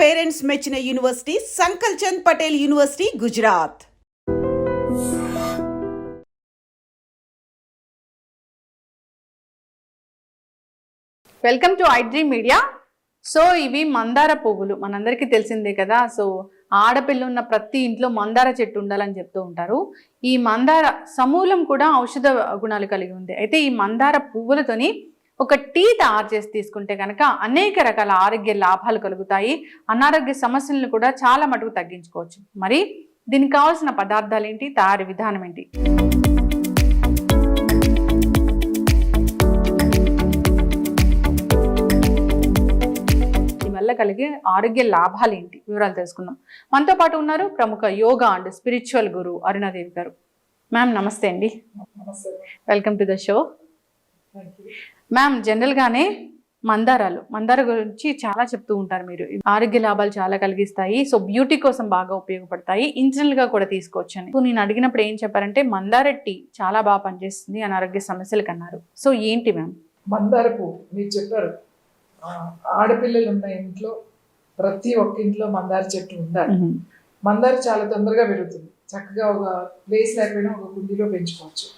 Parents మెచ్చిన university Sankalchand Patel university Gujarat. Welcome to iDream media so ఇవి మందార పువ్వులు. మనందరికీ తెలిసిందే కదా. సో ఆడపిల్ల ఉన్న ప్రతి ఇంట్లో మందార చెట్టు ఉండాలని చెప్తూ ఉంటారు. ఈ మందార సమూలం కూడా ఔషధ గుణాలు కలిగి ఉంది. అయితే ఈ మందార పువ్వులతోని ఒక టీ తయారు చేసి తీసుకుంటే కనుక అనేక రకాల ఆరోగ్య లాభాలు కలుగుతాయి. అనారోగ్య సమస్యలను కూడా చాలా మటుకు తగ్గించుకోవచ్చు. మరి దీనికి కావాల్సిన పదార్థాలు ఏంటి? తయారీ విధానం ఏంటి? వల్ల కలిగే ఆరోగ్య లాభాలు ఏంటి? వివరాలు తెలుసుకుందాం. మనతో పాటు ఉన్నారు ప్రముఖ yoga and spiritual guru Arunadevi గారు. మ్యామ్ నమస్తే అండి. Welcome to the show. Ma'am జనరల్గానే మందారాలు. మందార గురించి చాలా చెప్తూ ఉంటారు మీరు. ఆరోగ్య లాభాలు చాలా కలిగిస్తాయి. సో బ్యూటీ కోసం బాగా ఉపయోగపడతాయి. ఇన్సిడెంట్గా కూడా తీసుకోవచ్చు అని సో నేను అడిగినప్పుడు ఏం చెప్పారంటే మందార టీ చాలా బాగా పనిచేస్తుంది అనారోగ్య సమస్యలకు అన్నారు. సో ఏంటి మ్యామ్ మందార పువ్వు మీరు చెప్పారు. ఆడపిల్లలు ఉన్న ఇంట్లో ప్రతి ఒక్క ఇంట్లో మందార చెట్టు ఉండాలి. మందార చాలా తొందరగా పెరుగుతుంది. చక్కగా ఒక ప్లేస్ లేకపోయినా ఒక కుండీలో పెంచుకోవచ్చు.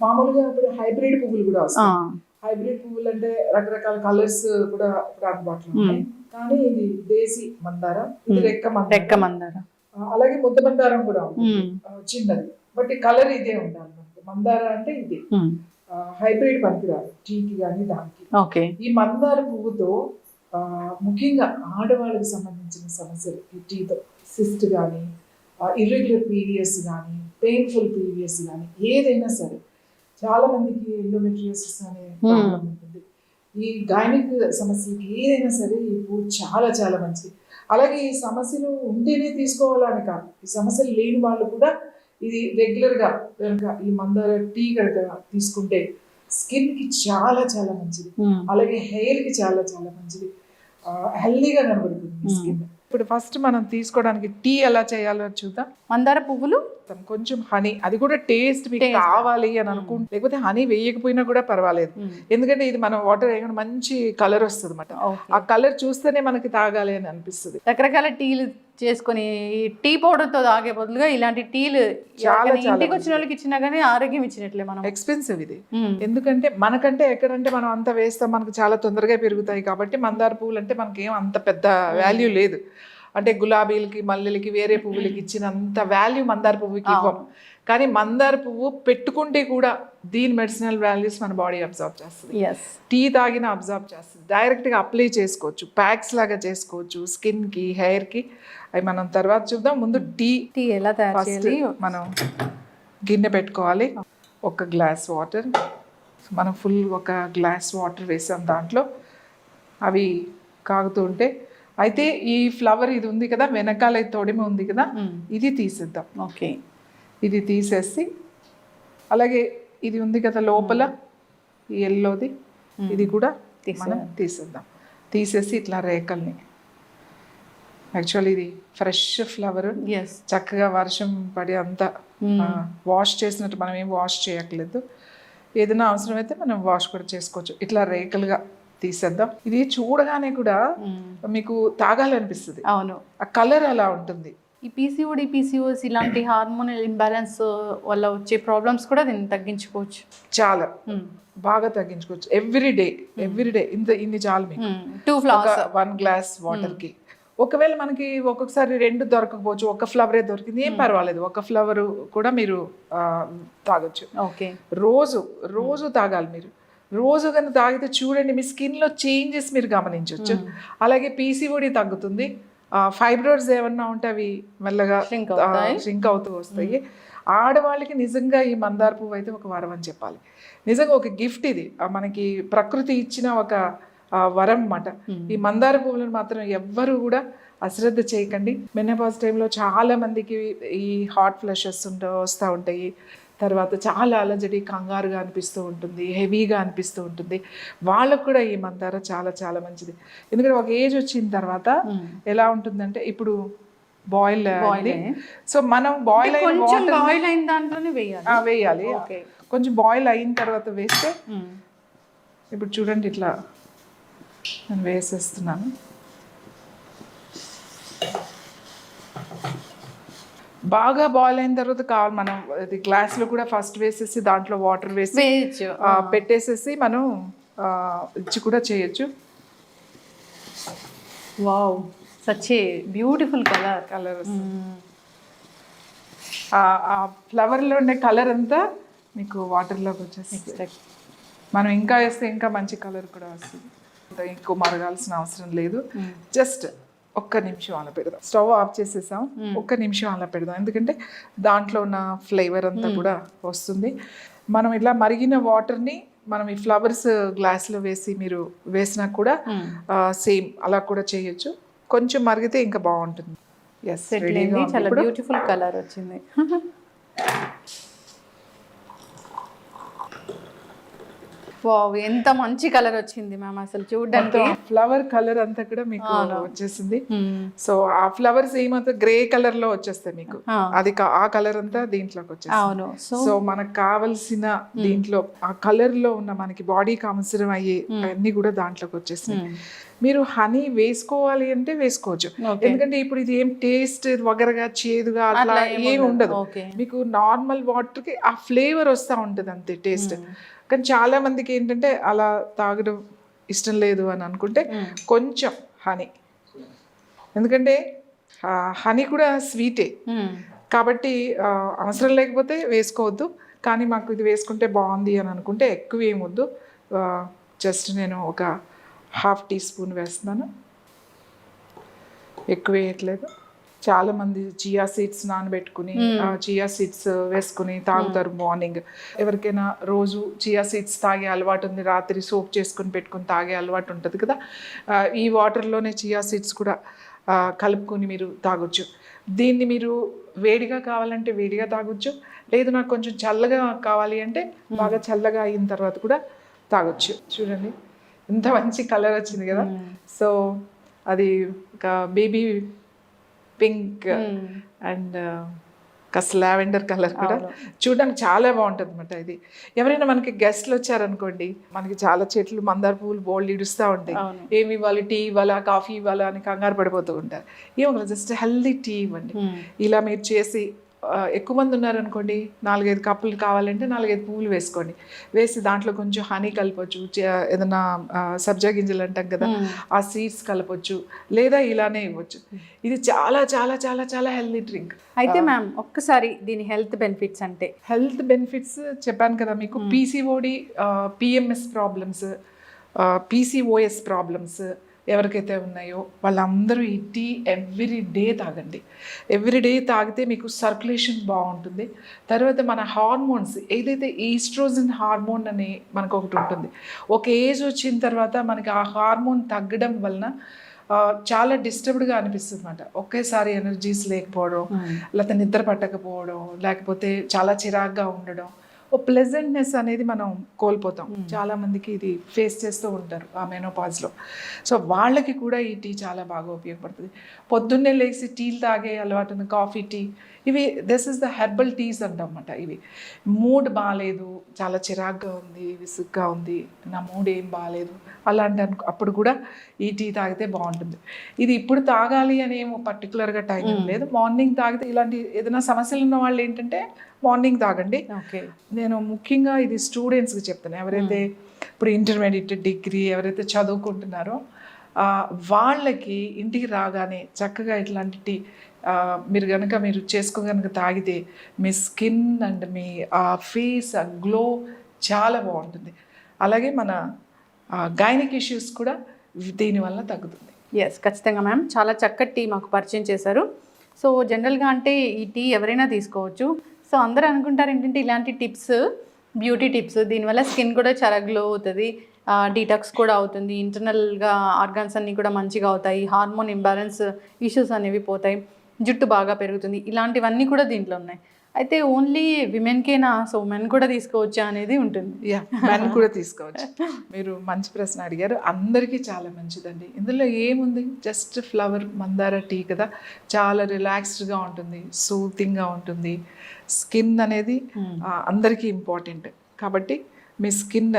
మామూలుగా ఇప్పుడు హైబ్రిడ్ పువ్వులు కూడా వస్తాయి. హైబ్రిడ్ పువ్వులు అంటే రకరకాల కలర్స్ కూడా ఇప్పుడు అందుబాటులో ఉన్నాయి. కానీ ఇది దేశీ మందార ఇది Hmm. రెక్క రెక్క మందార. మందార ఆ, అలాగే ముద్ద మందారం కూడా ఆ, చిన్నది. బట్ కలర్ ఇదే ఉండాలి మందార అంటే ఇది. హైబ్రిడ్ పనికిరాదు. టీకి కానీ దానికి. ఓకే. ఈ మందార పువ్వుతో ముఖ్యంగా ఆడవాళ్ళకి సంబంధించిన సమస్యలు ఈ టీతో సిస్ట్ కానీ ఇర్రెగ్యులర్ పీరియడ్స్ కానీ పెయిన్ఫుల్ పీరియడ్స్ కానీ ఏదైనా సరే చాలా మందికి ఎండోమెట్రియోసిస్ అనే ప్రాబ్లం ఉంటుంది. ఈ గైనిక్ సమస్యలకి ఏదైనా సరే ఈ పువ్వు చాలా చాలా మంచిది. అలాగే ఈ సమస్యలు ఉంటేనే తీసుకోవాలని కాదు. ఈ సమస్యలు లేని వాళ్ళు కూడా ఇది రెగ్యులర్గా కనుక ఈ మందార టీ కనుక తీసుకుంటే స్కిన్కి చాలా చాలా మంచిది. అలాగే హెయిర్కి చాలా చాలా మంచిది. హెల్దీగా కనబడుతుంది Hmm. స్కిన్. ఇప్పుడు ఫస్ట్ మనం తీసుకోవడానికి టీ ఎలా చేయాలో చూద్దాం. మందార పువ్వులు కొంచెం హనీ అది కూడా టేస్ట్ మీకు. కావాలి అని అనుకుంటే లేకపోతే హనీ వేయకపోయినా కూడా పర్వాలేదు. ఎందుకంటే ఇది మనం వాటర్ వేయగానే మంచి కలర్ వస్తుంది అనమాట. ఆ కలర్ చూస్తేనే మనకి తాగాలి అని అనిపిస్తుంది. రకరకాల టీలు చేసుకొని ఈ టీ పౌడర్తో తాగే బదులుగా ఇలాంటి టీలు చాలా, ఇంటికి వచ్చిన వాళ్ళకి ఇచ్చినా గానీ ఆరోగ్యం ఇచ్చినట్లే మనం. ఎక్స్పెన్సివ్ ఇది. మ్మ్. ఎందుకంటే మనకంటే ఎక్కడంటే మనం అంత వేస్తాం మనకు చాలా తొందరగా పెరుగుతాయి కాబట్టి మందార పువ్వులు అంటే మనకి ఏం అంత పెద్ద వాల్యూ లేదు. అంటే గులాబీలకి మల్లెలకి వేరే పువ్వులకి ఇచ్చినంత వాల్యూ మందార పువ్వుకి ఇవ్వం. కానీ మందార పువ్వు పెట్టుకుంటే కూడా దీని మెడిసినల్ వాల్యూస్ మన బాడీ అబ్జర్వ్ చేస్తుంది. టీ తాగిన అబ్జర్వ్ చేస్తుంది. డైరెక్ట్గా అప్లై చేసుకోవచ్చు. ప్యాక్స్ లాగా చేసుకోవచ్చు స్కిన్కి హెయిర్కి అవి మనం తర్వాత చూద్దాం. ముందు టీ టీ ఎలా తయారు మనం గిన్నె పెట్టుకోవాలి. ఒక గ్లాస్ వాటర్ మనం ఫుల్ ఒక గ్లాస్ వాటర్ వేసాం దాంట్లో. అవి కాగుతూ ఉంటే అయితే ఈ ఫ్లవర్ ఇది ఉంది కదా వెనకాల తొడిమ ఉంది కదా. ఇది తీసేద్దాం. ఓకే. ఇది తీసేసి అలాగే ఇది ఉంది కదా లోపల ఈ ఎల్లోది ఇది కూడా మనం తీసేద్దాం. తీసేసి ఇట్లా రేకల్ని యాక్చువల్లీ ఇది ఫ్రెష్ ఫ్లవర్ చక్కగా వర్షం పడి అంతా వాష్ చేసినట్టు మనం ఏం వాష్ చేయట్లేదు. ఏదైనా అవసరమైతే మనం వాష్ కూడా చేసుకోవచ్చు. ఇట్లా రేకలుగా తీసేద్దాం. ఇది చూడగానే కూడా మీకు తాగాలనిపిస్తుంది. అవును. ఆ కలర్ అలా ఉంటుంది. ఈ పీసీఓడి పీసీఓస్ ఇలాంటి హార్మోనల్ ఇంబ్యాలెన్స్ వల్ల వచ్చే ప్రాబ్లమ్స్ కూడా దీన్ని తగ్గించుకోవచ్చు. చాలా. బాగా తగ్గించుకోవచ్చు. ఎవ్రీ డే ఎవ్రీ డే ఇంత ఇన్ని చాలు మీకు. టూ ఫ్లవర్స్ వన్ గ్లాస్ వాటర్కి. ఒకవేళ మనకి ఒక్కొక్కసారి రెండు దొరకకపోవచ్చు. ఒక ఫ్లవరే దొరికింది ఏం పర్వాలేదు. ఒక ఫ్లవర్ కూడా మీరు తాగొచ్చు. ఓకే. రోజు రోజు తాగాలి మీరు. రోజు కానీ తాగితే చూడండి మీ స్కిన్లో చేంజెస్ మీరు గమనించవచ్చు అలాగే పీసీఓడి తగ్గుతుంది. ఫైబ్రోయిడ్స్ ఏమన్నా ఉంటే అవి మెల్లగా. ష్రింక్ అవుతూ వస్తాయి. ఆడవాళ్ళకి నిజంగా ఈ మందార పువ్వు అయితే ఒక వరం అని చెప్పాలి. నిజంగా ఒక గిఫ్ట్ ఇది. మనకి ప్రకృతి ఇచ్చిన ఒక వరం అన్నమాట. ఈ మందార పువ్వులను మాత్రం ఎవ్వరు కూడా అశ్రద్ధ చేయకండి. మెనపాజ్ టైంలో చాలా మందికి ఈ హాట్ ఫ్లషెస్ ఉంటా వస్తూ ఉంటాయి. తర్వాత చాలా అలజడి కంగారుగా అనిపిస్తూ ఉంటుంది హెవీగా అనిపిస్తూ ఉంటుంది. వాళ్ళకు కూడా ఈ మందార చాలా చాలా మంచిది. ఎందుకంటే ఒక ఏజ్ వచ్చిన తర్వాత ఎలా ఉంటుందంటే ఇప్పుడు బాయిల్ సో మనం బాయిల్ కొంచెం బాయిల్ అయిన దాంట్లోనే వేయాలి. వేయాలి. కొంచెం బాయిల్ అయిన తర్వాత వేస్తే ఇప్పుడు చూడండి ఇట్లా నేను వేసేస్తున్నాను. బాగా బాయిల్ అయిన తర్వాత కావాలి మనం అది గ్లాస్లో కూడా ఫస్ట్ వేసేసి దాంట్లో వాటర్ వేసి వేయచ్చు. పెట్టేసేసి మనం ఇచ్చి కూడా చేయొచ్చు. Wow such a beautiful colour colour ఆ ఫ్లవర్లో ఉండే కలర్ అంతా మీకు వాటర్లోకి వచ్చేస్తుంది. మనం ఇంకా వేస్తే ఇంకా మంచి కలర్ కూడా వస్తుంది. అంత ఎక్కువ మరగాల్సిన అవసరం లేదు. జస్ట్ ఒక్క నిమిషం అలా పెడదాం. స్టవ్ ఆఫ్ చేసేసాం. ఒక్క నిమిషం అలా పెడదాం. ఎందుకంటే దాంట్లో ఉన్న ఫ్లేవర్ అంతా కూడా వస్తుంది. మనం ఇట్లా మరిగిన వాటర్ని మనం ఈ ఫ్లవర్స్ గ్లాస్లో వేసి మీరు వేసినా కూడా సేమ్ అలా కూడా చేయొచ్చు. కొంచెం మరిగితే ఇంకా బాగుంటుంది. ఎస్ చాలా బ్యూటిఫుల్ కలర్ వచ్చింది. వావ్ ఎంత మంచి కలర్ వచ్చింది మ్యామ్ అసలు చూడడానికి. ఫ్లవర్ కలర్ అంతా కూడా మీకు వచ్చేసింది. సో ఆ ఫ్లవర్స్ ఏమవుతుంది గ్రే కలర్లో వచ్చేస్తాయి మీకు. అది ఆ కలర్ అంతా దీంట్లోకి వచ్చేస్తుంది అవును. సో మనకు కావలసిన దీంట్లో ఆ కలర్లో ఉన్న మనకి బాడీకి అవసరం అయ్యే అన్ని కూడా దాంట్లోకి వచ్చేస్తాయి మీరు హనీ వేసుకోవాలి అంటే వేసుకోవచ్చు. ఎందుకంటే ఇప్పుడు ఇది ఏం టేస్ట్ వగరగా చేదుగా అట్లా ఏమి ఉండదు. మీకు నార్మల్ వాటర్కి ఆ ఫ్లేవర్ వస్తూ ఉంటుంది అంతే టేస్ట్. కానీ చాలా మందికి ఏంటంటే అలా తాగడం ఇష్టం లేదు అని అనుకుంటే కొంచెం హనీ. ఎందుకంటే హనీ కూడా స్వీటే. కాబట్టి అవసరం లేకపోతే వేసుకోవద్దు. కానీ మాకు ఇది వేసుకుంటే బాగుంది అని అనుకుంటే ఎక్కువ ఏమొద్దు జస్ట్ నేను ఒక హాఫ్ టీ స్పూన్ వేస్తున్నాను. ఎక్కువ వేయట్లేదు. చాలా మంది చియా సీడ్స్ నానబెట్టుకుని చియా సీడ్స్ వేసుకుని తాగుతారు మార్నింగ్ ఎవరికైనా రోజు చియా సీడ్స్ తాగే అలవాటు ఉంది రాత్రి సోప్ చేసుకుని పెట్టుకుని తాగే అలవాటు ఉంటుంది కదా. ఈ వాటర్లోనే చియా సీడ్స్ కూడా కలుపుకొని మీరు తాగొచ్చు. దీన్ని మీరు వేడిగా కావాలంటే వేడిగా తాగొచ్చు లేదు నాకు కొంచెం చల్లగా కావాలి అంటే బాగా చల్లగా అయిన తర్వాత కూడా తాగొచ్చు. చూడండి ఎంత మంచి కలర్ వచ్చింది కదా. సో అది ఒక బేబీ పింక్ అండ్ కాస్త లావెండర్ కలర్ కూడా. చూడడానికి చాలా బాగుంటుంది అనమాట ఇది. ఎవరైనా మనకి గెస్ట్లు వచ్చారనుకోండి మనకి చాలా చెట్లు మందార పువ్వులు బోల్డ్ ఇడుస్తూ ఉంటాయి. ఏమి ఇవ్వాలి? టీ ఇవ్వాలా? కాఫీ ఇవ్వాలా? అని కంగారు పడిపోతూ ఉంటారు. ఏమో జస్ట్ హెల్దీ టీ ఇవ్వండి. ఇలా మీరు చేసి ఎక్కువ మంది ఉన్నారనుకోండి నాలుగైదు కప్పులు కావాలంటే నాలుగైదు పువ్వులు వేసుకోండి. వేసి దాంట్లో కొంచెం హనీ కలపచ్చు చే- ఏదైనా ఆ, సబ్జా గింజలు అంటాం కదా ఆ సీడ్స్ కలపచ్చు లేదా ఇలానే ఇవ్వచ్చు. ఇది చాలా చాలా చాలా చాలా హెల్దీ డ్రింక్. అయితే మ్యామ్ ఒక్కసారి దీని హెల్త్ బెనిఫిట్స్ అంటే? హెల్త్ బెనిఫిట్స్ చెప్పాను కదా మీకు PCOD PMS problems PCOS problems ఎవరికైతే ఉన్నాయో వాళ్ళందరూ ఈ టీ ఎవ్రీ డే తాగండి. ఎవ్రీ డే తాగితే మీకు సర్క్యులేషన్ బాగుంటుంది. తర్వాత మన హార్మోన్స్ ఏదైతే ఈస్ట్రోజన్ హార్మోన్ అని మనకు ఒకటి ఉంటుంది. ఒక ఏజ్ వచ్చిన తర్వాత మనకి ఆ హార్మోన్ తగ్గడం వలన చాలా డిస్టర్బ్డ్గా అనిపిస్తుంది అనమాట ఒకేసారి ఎనర్జీస్ లేకపోవడం లేకపోతే నిద్ర పట్టకపోవడం లేకపోతే చాలా చిరాగ్గా ఉండడం ఓ ప్లెజెంట్నెస్ అనేది మనం కోల్పోతాం. చాలా మందికి ఇది ఫేస్ చేస్తూ ఉంటారు ఆ మెనోపాజ్లో సో వాళ్ళకి కూడా ఈ టీ చాలా బాగా ఉపయోగపడుతుంది. పొద్దున్నే లేచి టీలు తాగే అలవాటు ఉంది కాఫీ టీ ఇవి this is the herbal teas అంటమాట ఇవి. మూడ్ బాగాలేదు చాలా చిరాగ్గా ఉంది విసుగ్గా ఉంది నా మూడ్ ఏం బాగాలేదు అలాంటి అనుకో అప్పుడు కూడా ఈ టీ తాగితే బాగుంటుంది. ఇది ఇప్పుడు తాగాలి అని ఏమో పర్టికులర్గా టైం ఏం లేదు. మార్నింగ్ తాగితే ఇలాంటి ఏదైనా సమస్యలు ఉన్న వాళ్ళు ఏంటంటే మార్నింగ్ తాగండి. ఓకే. నేను ముఖ్యంగా ఇది స్టూడెంట్స్కి చెప్తాను. ఎవరైతే ఇప్పుడు ఇంటర్మీడియట్ డిగ్రీ ఎవరైతే చదువుకుంటున్నారో వాళ్ళకి ఇంటికి రాగానే చక్కగా ఇట్లాంటి టీ మీరు కనుక మీరు చేసుకో కనుక తాగితే మీ స్కిన్ అండ్ మీ ఆ ఫేస్ ఆ గ్లో చాలా బాగుంటుంది. అలాగే మన గైనిక్ ఇష్యూస్ కూడా దీనివల్ల తగ్గుతుంది. ఎస్ ఖచ్చితంగా మ్యామ్ చాలా చక్కటి టీ మాకు పరిచయం చేశారు. సో జనరల్గా అంటే ఈ టీ ఎవరైనా తీసుకోవచ్చు. సో అందరూ అనుకుంటారు ఏంటంటే ఇలాంటి టిప్స్ బ్యూటీ టిప్స్ దీనివల్ల స్కిన్ కూడా చాలా గ్లో అవుతుంది. డీటాక్స్ కూడా అవుతుంది. ఇంటర్నల్గా ఆర్గాన్స్ అన్నీ కూడా మంచిగా అవుతాయి. హార్మోన్ ఇంబ్యాలెన్స్ ఇష్యూస్ అనేవి పోతాయి. జుట్టు బాగా పెరుగుతుంది. ఇలాంటివన్నీ కూడా దీంట్లో ఉన్నాయి. అయితే ఓన్లీ విమెన్కేనా సో మెన్ కూడా తీసుకోవచ్చా అనేది ఉంటుంది. యా మెన్ కూడా తీసుకోవచ్చు. మీరు మంచి ప్రశ్న అడిగారు. అందరికీ చాలా మంచిదండి. ఇందులో ఏముంది? జస్ట్ ఫ్లవర్ మందార టీ కదా. చాలా రిలాక్స్డ్గా ఉంటుంది సూతింగ్గా ఉంటుంది. స్కిన్ అనేది ఆ, అందరికీ ఇంపార్టెంట్ కాబట్టి మీ స్కిన్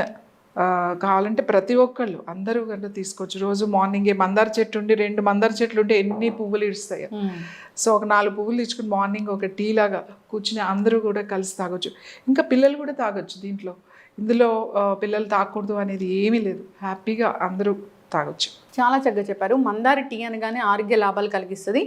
కావాలంటే ప్రతి ఒక్కళ్ళు అందరూ కనుక తీసుకోవచ్చు. రోజు మార్నింగే మందార చెట్టు ఉండి రెండు మందార చెట్లు ఉంటే ఎన్ని పువ్వులు ఇస్తాయి సో ఒక నాలుగు పువ్వులు ఇచ్చుకుని మార్నింగ్ ఒక టీ లాగా కూర్చుని అందరూ కూడా కలిసి తాగొచ్చు. ఇంకా పిల్లలు కూడా తాగొచ్చు దీంట్లో. ఇందులో పిల్లలు తాగకూడదు అనేది ఏమీ లేదు. హ్యాపీగా అందరూ తాగొచ్చు. చాలా చక్కగా చెప్పారు. మందార టీ అనగానే ఆరోగ్య లాభాలు కలిగిస్తుంది.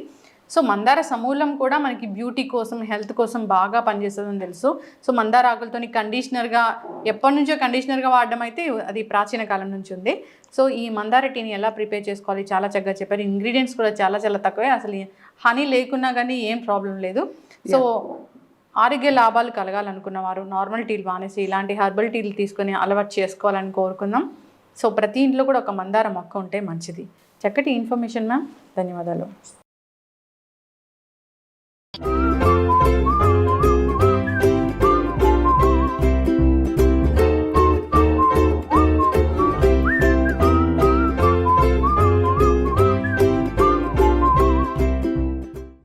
సో మందార సమూలం కూడా మనకి బ్యూటీ కోసం హెల్త్ కోసం బాగా పనిచేస్తుందని తెలుసు. సో మందార ఆకులతోని కండిషనర్గా ఎప్పటి నుంచో కండిషనర్గా వాడడం అయితే అది ప్రాచీన కాలం నుంచి ఉంది. సో ఈ మందార టీని ఎలా ప్రిపేర్ చేసుకోవాలి? చాలా చక్కగా చెప్పారు. ఇంగ్రీడియంట్స్ కూడా చాలా చాలా తక్కువే. అసలు హనీ లేకున్నా కానీ ఏం ప్రాబ్లం లేదు. సో ఆరోగ్య లాభాలు కలగాలనుకున్న వారు నార్మల్ టీలు మానేసి ఇలాంటి హర్బల్ టీలు తీసుకొని అలవాటు చేసుకోవాలని కోరుకుందాం. సో ప్రతి ఇంట్లో కూడా ఒక మందార మొక్క ఉంటే మంచిది. చక్కటి ఇన్ఫర్మేషన్ మ్యామ్ ధన్యవాదాలు.